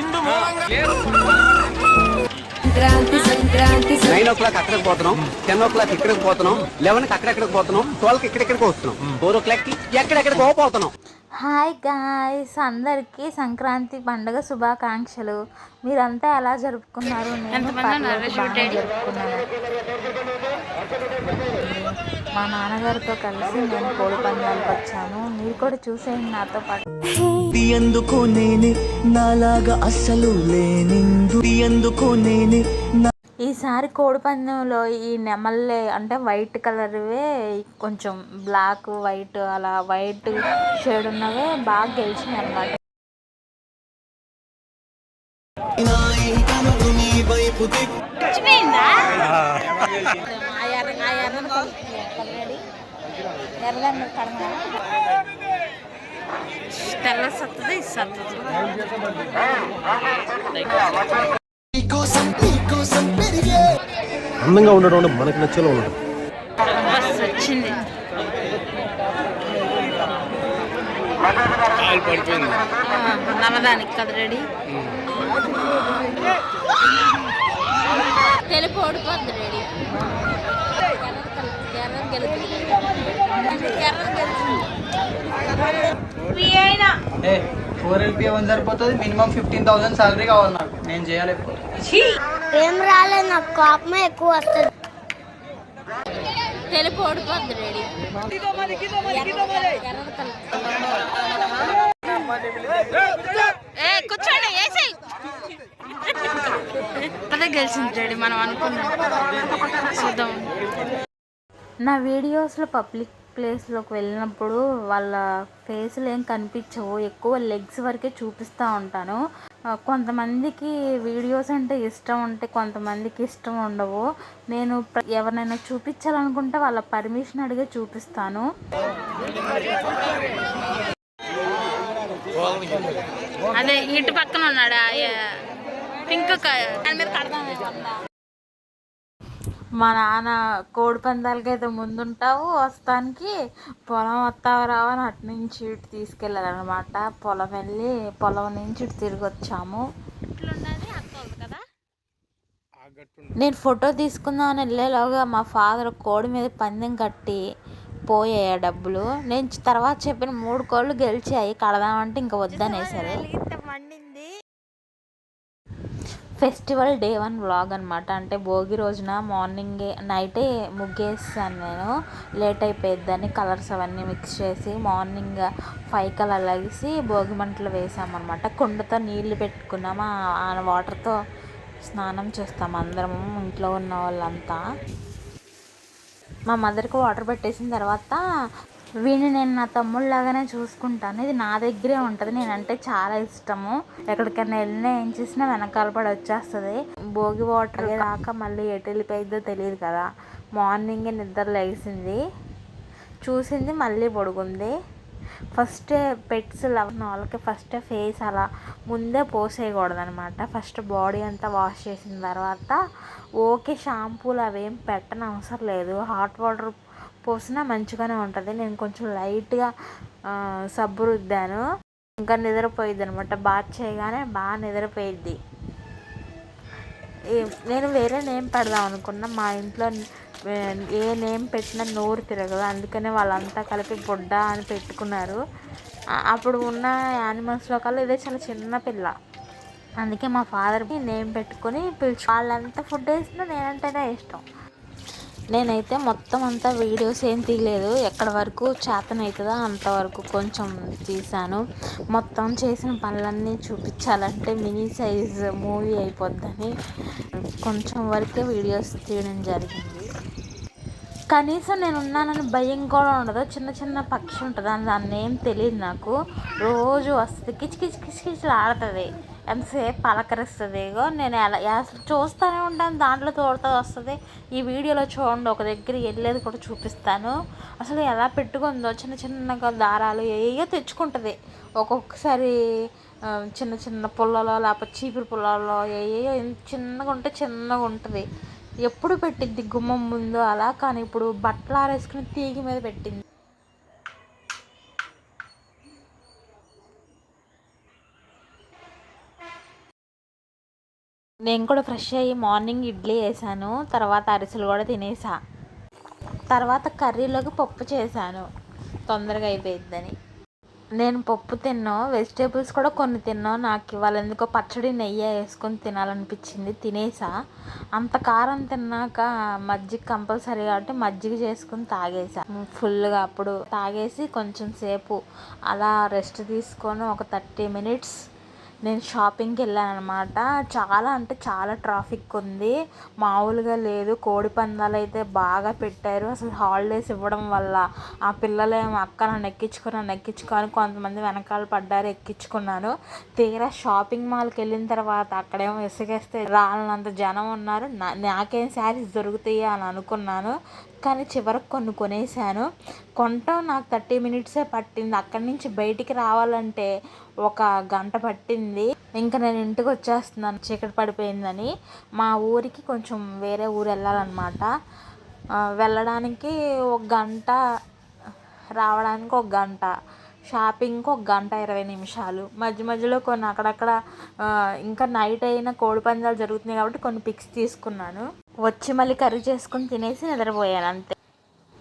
ఇందు మూలంగా నైన్ ఓ క్లాక్ అక్కడికి పోతున్నాం టెన్ ఓ క్లాక్ ఇక్కడికి పోతున్నాం లెవెన్కి అక్కడెక్కడికి పోతున్నాం ట్వెల్వ్కి ఇక్కడెక్కడికి వస్తున్నాం ఫోర్ ఓ క్లాక్కి ఎక్కడెక్కడికో పోతున్నాం హాయ్ గాయ్స్ అందరికీ సంక్రాంతి పండుగ శుభాకాంక్షలు. మీరంతా ఎలా జరుపుకున్నారు? నేను జరుపుకున్నాను. మా నాన్నగారితో కలిసి నేను కోడి పందాలకు వచ్చాను. మీరు కూడా చూసేయండి నాతో పాటు. ఎందుకు నేనే నాలాగా అస్సలు లేనిందు. ఎందుకు నేనే ఈసారి కోడి పందెంలో ఈ నెమల్లే అంటే వైట్ కలర్వే కొంచెం బ్లాక్ వైట్ అలా వైట్ షేడ్ ఉన్నవే బాగా గెలిచినాయి అన్నమాట. తెల్ల సత్తది సత్తది అందంగా ఉండడం మనకు నచ్చేలా ఉండడం బస్ వచ్చింది నవదానికి కదా రెడీ. తెలుపు ఓడిపోద్ది రెడీ. ఎర్ర గెలుతుంది ఎర్ర గెలుతుంది ఫోర్ ఎల్పీ వన్ సరిపోతుంది? మినిమం ఫిఫ్టీన్ థౌసండ్ సాలరీ కావాలి నాకు. నేను చేయలేకపోతే ఏం రాలేదు నాకు కోపమే ఎక్కువ వస్తుంది. తెలుపు ఓడిపోద్ది రెడీ. ఏ కూర్చోండి అదే గెలిచింది రెడీ మనం అనుకున్నాం. చూద్దాం. నా వీడియోస్లో పబ్లిక్ ప్లేస్లోకి వెళ్ళినప్పుడు వాళ్ళ ఫేస్లు ఏం కనిపించవు. ఎక్కువ లెగ్స్ వరకే చూపిస్తూ ఉంటాను. కొంతమందికి వీడియోస్ అంటే ఇష్టం ఉంటే కొంతమందికి ఇష్టం ఉండవు. నేను ఎవరినైనా చూపించాలనుకుంటే వాళ్ళ పర్మిషన్ అడిగే చూపిస్తాను. అదే ఇటు పక్కన ఉన్నాడా? పింక్ మీద మా నాన్న కోడి పందాలకి అయితే ముందుంటావు వస్తానికి పొలం వస్తావు రావు అని అటు నుంచి ఇటు తీసుకెళ్ళాలన్నమాట. పొలం వెళ్ళి పొలం నుంచి ఇటు తిరిగి వచ్చాము. నేను ఫోటో తీసుకుందామని వెళ్ళేలోగా మా ఫాదర్ కోడి మీద పందెం కట్టి పోయాయి ఆ డబ్బులు. నేను తర్వాత చెప్పిన మూడు కోళ్ళు గెలిచాయి కడదామంటే ఇంకా వద్దనేసరి. ఫెస్టివల్ డే వన్ వ్లాగ్ అనమాట అంటే భోగి రోజున మార్నింగే నైటే ముగ్గేసాను నేను. లేట్ అయిపోయిద్దని కలర్స్ అవన్నీ మిక్స్ చేసి మార్నింగ్ ఫైవ్ కల్లా లగిసి భోగి మంటలు వేసామన్నమాట. కుండతో నీళ్ళు పెట్టుకున్నాము ఆ- వాటర్తో స్నానం చేస్తాం అందరం ఇంట్లో ఉన్న వాళ్ళంతా. మా మదర్కి వాటర్ పెట్టేసిన తర్వాత వీడిని నేను నా తమ్ముళ్ళలాగానే చూసుకుంటాను. ఇది నా దగ్గరే ఉంటుంది. నేనంటే చాలా ఇష్టము. ఎక్కడికైనా వెళ్ళినా ఏం చేసినా వెనకాల పడి వచ్చేస్తుంది. భోగి వాటర్ రాక మళ్ళీ ఎటు వెళ్ళిపోయిద్దో తెలియదు కదా. మార్నింగే నిద్ర లేచింది. చూసింది మళ్ళీ పడుకుంది ఫస్ట్ పెట్స్ లవ్ వాళ్ళకి ఫస్ట్ ఫేస్ అలా ముందే పోసేయకూడదనమాట. ఫస్ట్ బాడీ అంతా వాష్ చేసిన తర్వాత ఓకే షాంపూలు అవేం పెట్టని అవసరం లేదు. హాట్ వాటర్ పోసినా మంచిగానే ఉంటుంది. నేను కొంచెం లైట్గా సబ్బు రుద్దాను ఇంకా నిద్రపోయిద్ది అనమాట బాత్ చేయగానే బాగా నిద్రపోయిద్ది. నేను వేరే నేమ్ పెడదాం అనుకున్నా. మా ఇంట్లో ఏ నేమ్ పెట్టినా నోరు తిరగదు. అందుకనే వాళ్ళంతా కలిపి బుడ్డ అని పెట్టుకున్నారు. అప్పుడు ఉన్న యానిమల్స్లో కల్లా ఇదే చాలా చిన్న పిల్ల. అందుకే మా ఫాదర్కి నేమ్ పెట్టుకొని పిలిచి వాళ్ళంతా ఫుడ్ వేసినా నేనంటేనే ఇష్టం. నేనైతే మొత్తం అంతా వీడియోస్ ఏం తీయలేదు. ఎక్కడ వరకు చేతనవుతుందో అంతవరకు కొంచెం తీశాను. మొత్తం చేసిన పనులన్నీ చూపించాలంటే మినీ సైజ్ మూవీ అయిపోద్దని కొంచెం వరకే వీడియోస్ తీయడం జరిగింది. కనీసం నేను ఉన్నానని భయం కూడా ఉండదు. చిన్న చిన్న పక్షి ఉంటుంది. అని దాన్ని ఏం తెలియదు నాకు. రోజు వస్తుంది కిచ్ కిచ్ కిచ్ కిచ్ ఆడుతుంది. ఎంతసేపు పలకరిస్తుంది? ఇగో నేను ఎలా అసలు చూస్తూనే ఉంటాను దాంట్లో తోడుతూ వస్తుంది. ఈ వీడియోలో చూడండి ఒక దగ్గర వెళ్ళేది కూడా చూపిస్తాను. అసలు ఎలా పెట్టుకుందో చిన్న చిన్నగా దారాలు ఏయో తెచ్చుకుంటుంది. ఒక్కొక్కసారి చిన్న చిన్న పుల్లలో లేకపోతే చీపురు పుల్లలో ఏయో చిన్నగా ఉంటే చిన్నగా ఉంటుంది. ఎప్పుడు పెట్టింది గుమ్మం ముందు అలా కానీ ఇప్పుడు బట్టలు ఆరేసుకుని తీగి మీద పెట్టింది. నేను కూడా ఫ్రెష్ అయ్యి మార్నింగ్ ఇడ్లీ వేసాను తర్వాత అరిసెలు కూడా తినేసా. తర్వాత కర్రీలోకి పప్పు చేశాను. తొందరగా అయిపోయిద్దని. నేను పప్పు తిన్నాను వెజిటేబుల్స్ కూడా కొన్ని తిన్నా నాకు ఇవాళ ఎందుకో పచ్చడి నెయ్యి వేసుకొని తినాలనిపించింది తినేసా. అంత కారం తిన్నాక మజ్జిగ కంపల్సరీ కాబట్టి మజ్జిగ చేసుకుని తాగేసా. ఫుల్గా అప్పుడు తాగేసి కొంచెం సేపు అలా రెస్ట్ తీసుకొని ఒక థర్టీ మినిట్స్ నేను షాపింగ్కి వెళ్ళాను అనమాట చాలా అంటే చాలా ట్రాఫిక్ ఉంది. మామూలుగా లేదు. కోడి పందాలు అయితే బాగా పెట్టారు. అసలు హాలిడేస్ ఇవ్వడం వల్ల ఆ పిల్లలేమో అక్క నన్ను ఎక్కించుకో నన్ను కొంతమంది వెనకాల పడ్డారు ఎక్కించుకున్నాను తీరా షాపింగ్ మాల్కి వెళ్ళిన తర్వాత అక్కడేమో ఇసుకేస్తే రాలనంత జనం ఉన్నారు. నా- నాకేం శారీస్ దొరుకుతాయి అని అనుకున్నాను. కానీ చివరకు కొన్ని కొనేసాను కొనటం నాకు థర్టీ మినిట్సే పట్టింది. అక్కడి నుంచి బయటికి రావాలంటే ఒక గంట పట్టింది. ఇంకా నేను ఇంటికి వచ్చేస్తున్నాను. చీకటి పడిపోయిందని. మా ఊరికి కొంచెం వేరే ఊరు వెళ్ళాలన్నమాట. వెళ్ళడానికి ఒక గంట రావడానికి ఒక గంట షాపింగ్కి ఒక గంట ఇరవై నిమిషాలు. మధ్య మధ్యలో కొన్ని అక్కడక్కడ ఇంకా నైట్ అయినా కోడి పందాలు జరుగుతున్నాయి కాబట్టి కొన్ని పిక్స్ తీసుకున్నాను. వచ్చి మళ్ళీ కర్రీ చేసుకుని తినేసి నిద్రపోయాను అంతే.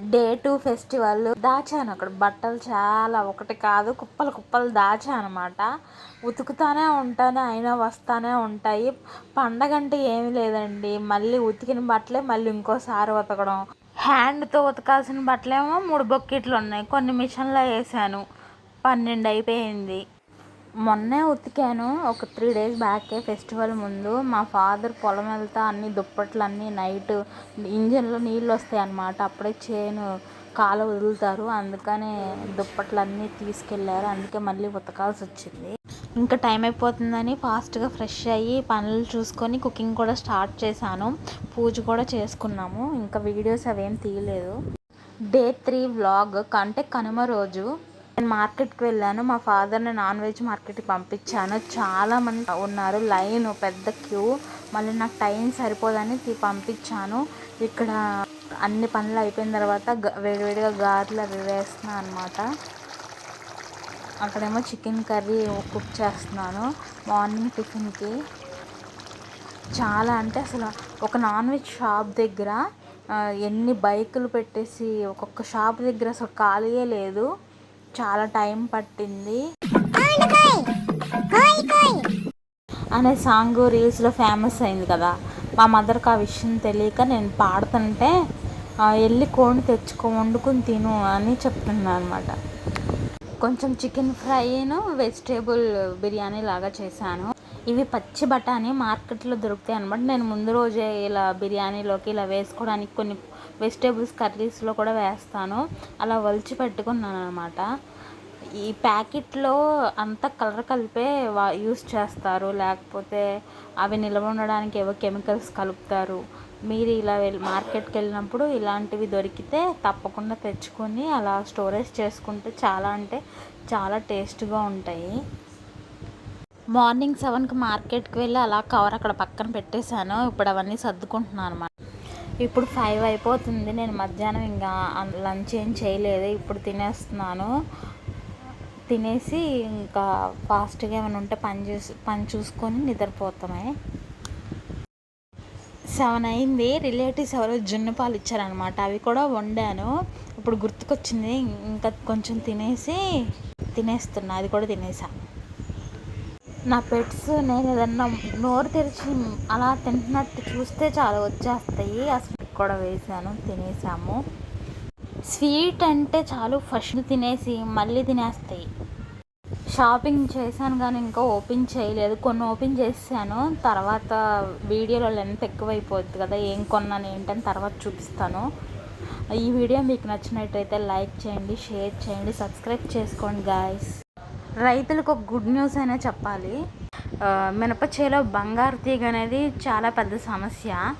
డే టూ ఫెస్టివల్ దాచాను అక్కడ. బట్టలు చాలా ఒకటి కాదు కుప్పలు కుప్పలు దాచాను అనమాట ఉతుకుతానే ఉంటాను అయినా వస్తానే ఉంటాయి. పండగ అంటే ఏమీ లేదండి. మళ్ళీ ఉతికిన బట్టలే మళ్ళీ ఇంకోసారి ఉతకడం. హ్యాండ్తో ఉతకాల్సిన బట్టలేమో మూడు బొక్కిట్లు ఉన్నాయి. కొన్ని మిషన్లో వేసాను. పన్నెండు అయిపోయింది. మొన్నే ఉతికాను. ఒక త్రీ డేస్ బ్యాకే ఫెస్టివల్ ముందు. మా ఫాదర్ పొలం వెళ్తా అన్ని దుప్పట్లు అన్నీ నైట్ ఇంజన్లో నీళ్ళు వస్తాయి అన్నమాట అప్పుడే చేను కాలు వదులుతారు. అందుకనే దుప్పట్లు అన్నీ తీసుకెళ్ళారు అందుకే మళ్ళీ ఉతకాల్సి వచ్చింది ఇంకా టైం అయిపోతుందని ఫాస్ట్గా ఫ్రెష్ అయ్యి పనులు చూసుకొని కుకింగ్ కూడా స్టార్ట్ చేశాను. పూజ కూడా చేసుకున్నాము. ఇంకా వీడియోస్ అవేం తీయలేదు. డే త్రీ వ్లాగ్ కంటే కనుమ రోజు నేను మార్కెట్కి వెళ్ళాను. మా ఫాదర్ని నాన్ వెజ్ మార్కెట్కి పంపించాను. చాలా మంది ఉన్నారు. లైన్ పెద్ద క్యూ. మళ్ళీ నాకు టైం సరిపోదని పంపించాను. ఇక్కడ అన్ని పనులు అయిపోయిన తర్వాత వేడివేడిగా గారెలు అవి వేస్తున్నాను అనమాట అక్కడేమో చికెన్ కర్రీ కుక్ చేస్తున్నాను. మార్నింగ్ టిఫిన్కి. చాలా అంటే అసలు ఒక నాన్ వెజ్ షాప్ దగ్గర ఎన్ని బైకులు పెట్టేసి ఒక్కొక్క షాప్ దగ్గర అసలు ఖాళీయే లేదు. చాలా టైం పట్టింది. అనే సాంగ్ రీల్స్లో ఫేమస్ అయింది కదా. మా మదర్కి ఆ విషయం తెలియక నేను పాడుతుంటే "ఆ, వెళ్ళి కోడిని తెచ్చుకో వండుకుని తిను అని చెప్తున్నాను అనమాట కొంచెం చికెన్ ఫ్రైను వెజిటేబుల్ బిర్యానీ లాగా చేశాను. ఇవి పచ్చి బఠానీ మార్కెట్లో దొరుకుతాయి అనమాట నేను ముందు రోజే ఇలా బిర్యానీలోకి ఇలా వేసుకోవడానికి కొన్ని వెజిటేబుల్స్ కర్రీస్లో కూడా వేస్తాను. అలా వలిచి పెట్టుకున్నాను అనమాట ఈ ప్యాకెట్లో అంతా కలర్ కలిపే వా యూస్ చేస్తారు. లేకపోతే అవి నిల్వ ఉండడానికి ఏవో కెమికల్స్ కలుపుతారు. మీరు ఇలా వెళ్ళి మార్కెట్కి వెళ్ళినప్పుడు ఇలాంటివి దొరికితే తప్పకుండా తెచ్చుకొని అలా స్టోరేజ్ చేసుకుంటే చాలా అంటే చాలా టేస్ట్గా ఉంటాయి. మార్నింగ్ సెవెన్కి మార్కెట్కి వెళ్ళి అలా కవర్ అక్కడ పక్కన పెట్టేశాను. ఇప్పుడు అవన్నీ సర్దుకుంటున్నాను అనమాట ఇప్పుడు ఫైవ్ అయిపోతుంది. నేను మధ్యాహ్నం ఇంకా లంచ్ ఏం చేయలేదు. ఇప్పుడు తినేస్తున్నాను. తినేసి ఇంకా ఫాస్ట్గా ఏమైనా ఉంటే పని చేసి పని చూసుకొని నిద్రపోతామే. సెవెన్ అయింది. రిలేటివ్స్ ఎవరో జున్ను పాలు ఇచ్చారనమాట అవి కూడా వండాను. ఇప్పుడు గుర్తుకొచ్చింది. ఇంకా కొంచెం తినేసి తినేస్తున్నా. అది కూడా తినేసా. నా పెట్స్ నేను ఏదన్నా నోరు తెరిచి అలా తింటున్నట్టు చూస్తే చాలా వచ్చేస్తాయి. అసలు కూడా వేసాను తినేసాము. స్వీట్ అంటే చాలు ఫస్ట్ తినేసి మళ్ళీ తినేస్తాయి. షాపింగ్ చేశాను కానీ ఇంకా ఓపెన్ చేయలేదు. కొన్ని ఓపెన్ చేశాను తర్వాత వీడియోలో లెంత్ ఎక్కువైపోద్ది కదా ఏం కొన్నాను ఏంటని తర్వాత చూపిస్తాను. ఈ వీడియో మీకు నచ్చినట్టయితే లైక్ చేయండి షేర్ చేయండి సబ్స్క్రైబ్ చేసుకోండి గాయస్. రైతులకు ఒక గుడ్ న్యూస్ అయినా చెప్పాలి. మినప చేలో బంగారు తీగ అనేది చాలా పెద్ద సమస్య.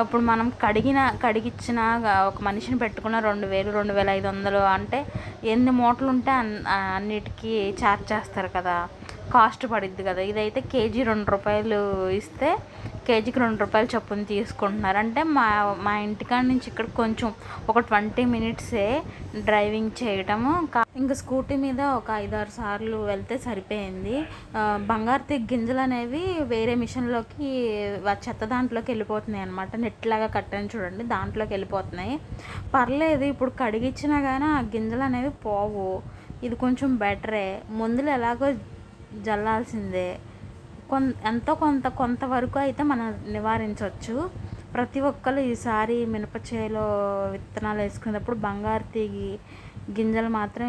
ఇప్పుడు మనం కడిగిన కడిగిచ్చిన ఒక మనిషిని పెట్టుకున్న రెండు వేలు రెండు వేల ఐదు వందలు అంటే ఎన్ని మూటలు ఉంటే అన్- అన్నిటికీ చార్జ్ చేస్తారు కదా. కాస్ట్ పడిద్ది కదా. ఇదైతే కేజీ రెండు రూపాయలు ఇస్తే కేజీకి రెండు రూపాయలు చొప్పున తీసుకుంటున్నారు. అంటే మా మా ఇంటికాడ నుంచి ఇక్కడ కొంచెం ఒక ట్వంటీ మినిట్సే డ్రైవింగ్ చేయటము. కా- ఇంకా స్కూటీ మీద ఒక ఐదారు సార్లు వెళ్తే సరిపోయింది. బంగారు గింజలు అనేవి వేరే మిషన్లోకి చెత్త దాంట్లోకి వెళ్ళిపోతున్నాయి అనమాట నెట్లాగా కట్టని చూడండి దాంట్లోకి వెళ్ళిపోతున్నాయి. పర్లేదు ఇప్పుడు కడిగిచ్చినా కానీ ఆ గింజలు అనేవి పోవు. ఇది కొంచెం బెటరే. ముందులో ఎలాగో జల్లాల్సిందే. కొన్ ఎంతో కొంత కొంతవరకు అయితే మనం నివారించవచ్చు ప్రతి ఒక్కరు ఈసారి మినప చేలో విత్తనాలు వేసుకునేటప్పుడు బంగారు తీగి గింజలు మాత్రం